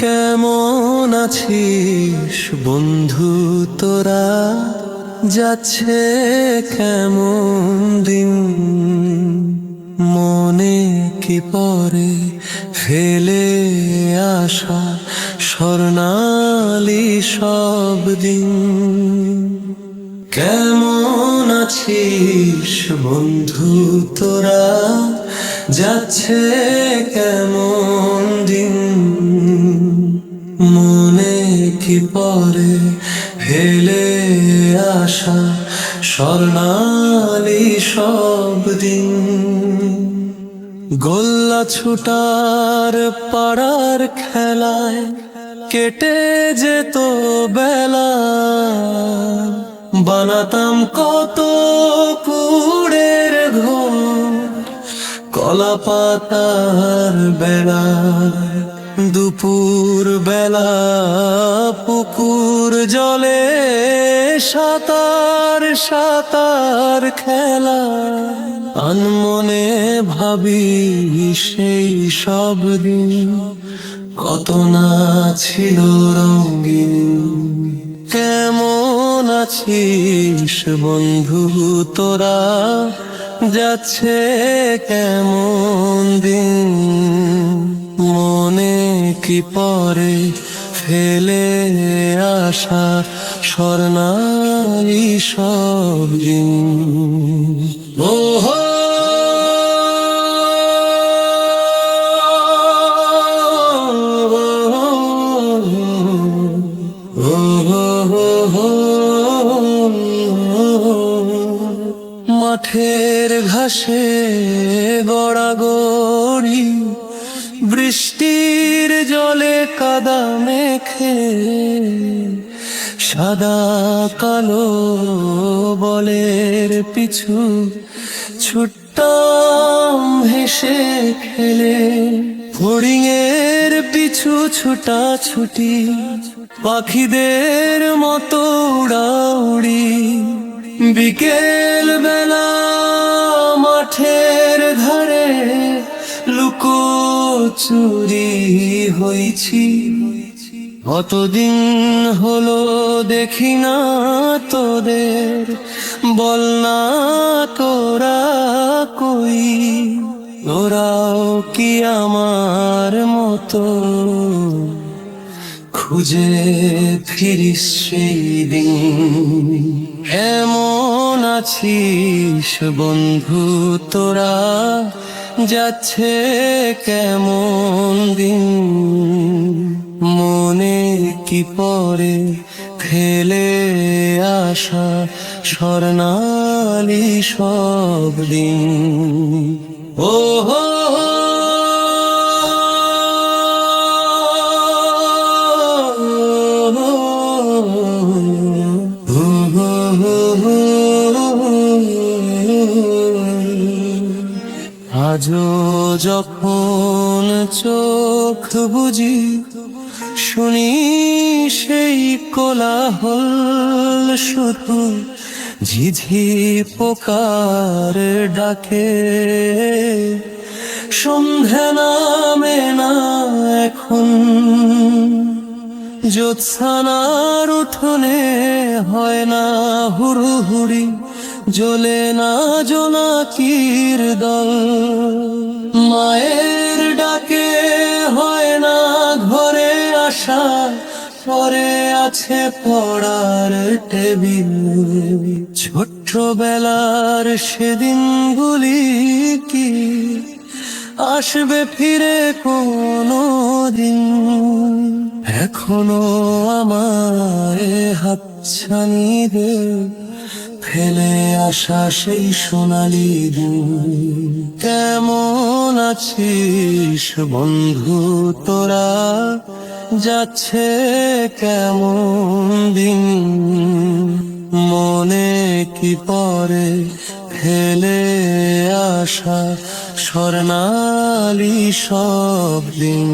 কেমন আছিস বন্ধু তোরা? যাচ্ছে কেমন দিন? মনে কি পরে ফেলে আসা স্বর্ণালী সব দিন। কেমন আছিস বন্ধু তোরা? যাচ্ছে কেমন পরে ফেলে আসা স্বর্ণালী সব দিন। গোল্লা ছুটার পাড়ার খেলায় কেটে যেত বেলা। বানাতাম কত কুড়ের ঘুম কলা পাতার বেলা দুপুর বেলা পুকুর জলে সাঁতার সাঁতার খেলা। আনমনে ভাবি সেই সব দিন, কত না ছিল রঙিন। কেমন আছিস বন্ধু তোরা, যাচ্ছে কেমন দিন? মনে কি পরে ফেলে আসা স্বর্ণালী সব মাঠের ঘাসে গড়াগড়ি বৃষ্টির জলে কাদা মেখে সাদা কালো বলের পিছু ছুটতাম হেসে খেলে। ফড়িংয়ের পিছু ছুটা ছুটি, পাখিদের মতো উড়াউড়ি। বিকেল বেলা চুরি হয়েছি কতদিন হলো দেখি না তোদের, বল না তোরা কই? ওরাও কি আমার মতো? খুঁজে ফিরিস সেই দিন। এমন আছিস বন্ধু তোরা যাচ্ছে কেমন দিন? মনে কি পরে ফেলে আসা স্বর্ণালী সব দিন। ও আজও যখন চোখ বুঝি, শুনি সেই কোলাহল শুধু ঝিঝি পোকার ডাকে। সন্ধ্যা নামে না এখন, জ্যোৎস্নার উঠোনে হয় না হুড়ুহুড়ি। জ্বলে না জোনাকির দল। মায়ের ডাকে হয় না ঘরে আসা, পরে আছে পড়ার টেবিল। ছোট্টবেলার সেদিনগুলি কি? আসবে ফিরে কোনো দিন এখনও আমায় হাতছানি দে। ফেলে আসা সেই সোনালি দিন। কেমন আছিস বন্ধু তোরা? যাচ্ছে কেমন দিন? মনে কি পরে ফেলে আসা স্বর্ণালী সব দিন?